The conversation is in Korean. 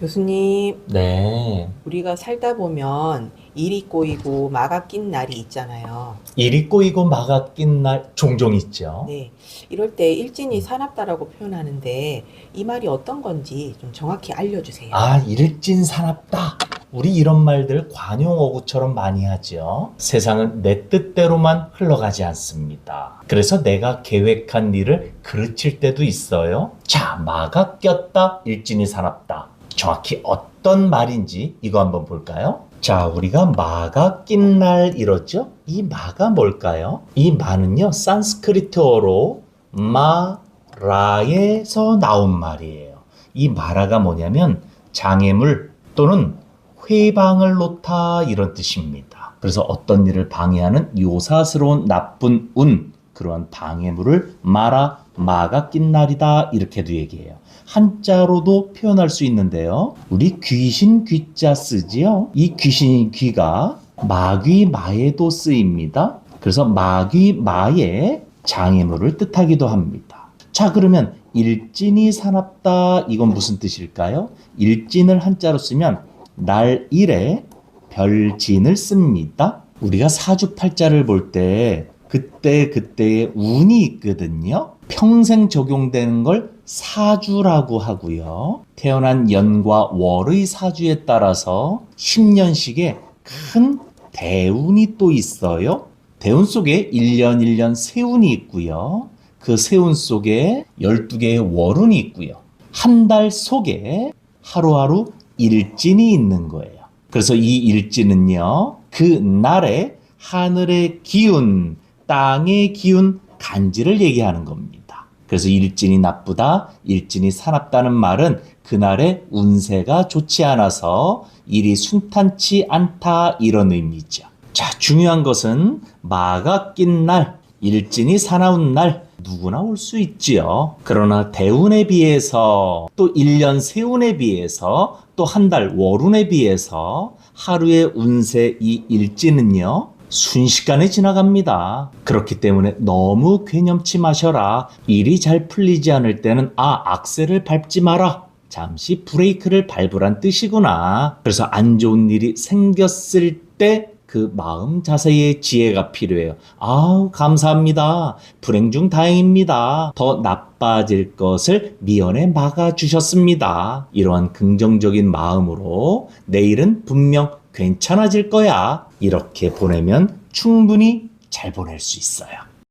교수님, 네. 우리가 살다 보면 일이 꼬이고 마가 낀 날이 있잖아요. 일이 꼬이고 마가 낀 날 종종 있죠. 네. 이럴 때 일진이 사납다라고 표현하는데 이 말이 어떤 건지 좀 정확히 알려주세요. 아, 일진 사납다. 우리 이런 말들 관용어구처럼 많이 하죠. 세상은 내 뜻대로만 흘러가지 않습니다. 그래서 내가 계획한 일을 그르칠 때도 있어요. 자, 마가 꼈다, 일진이 사납다. 정확히 어떤 말인지 이거 한번 볼까요? 자, 우리가 마가 낀 날 이러죠? 이 마가 뭘까요? 이 마는요, 산스크리트어로 마라에서 나온 말이에요. 이 마라가 뭐냐면 장애물 또는 회방을 놓다 이런 뜻입니다. 그래서 어떤 일을 방해하는 요사스러운 나쁜 운 그러한 방해물을 마라 마가 낀 날이다 이렇게도 얘기해요. 한자로도 표현할 수 있는데요. 우리 귀신 귀자 쓰지요. 이 귀신 귀가 마귀 마에도 쓰입니다. 그래서 마귀 마의 장애물을 뜻하기도 합니다. 자 그러면 일진이 사납다 이건 무슨 뜻일까요? 일진을 한자로 쓰면 날 일에 별진을 씁니다. 우리가 사주팔자를 볼 때 그때 그때의 운이 있거든요. 평생 적용되는 걸 사주라고 하고요. 태어난 연과 월의 사주에 따라서 10년씩의 큰 대운이 또 있어요. 대운 속에 1년 1년 세운이 있고요. 그 세운 속에 12개의 월운이 있고요. 한 달 속에 하루하루 일진이 있는 거예요. 그래서 이 일진은요, 그 날에 하늘의 기운, 땅의 기운, 간지를 얘기하는 겁니다. 그래서 일진이 나쁘다, 일진이 사납다는 말은 그날의 운세가 좋지 않아서 일이 순탄치 않다 이런 의미죠. 자, 중요한 것은 마가 낀 날, 일진이 사나운 날 누구나 올 수 있지요. 그러나 대운에 비해서 또 1년 세운에 비해서 또 한 달 월운에 비해서 하루의 운세 이 일진은요. 순식간에 지나갑니다. 그렇기 때문에 너무 괴념치 마셔라. 일이 잘 풀리지 않을 때는 아, 악셀을 밟지 마라. 잠시 브레이크를 밟으란 뜻이구나. 그래서 안 좋은 일이 생겼을 때 그 마음 자세의 지혜가 필요해요. 아우, 감사합니다. 불행 중 다행입니다. 더 나빠질 것을 미연에 막아주셨습니다. 이러한 긍정적인 마음으로 내일은 분명 괜찮아질 거야. 이렇게 보내면 충분히 잘 보낼 수 있어요.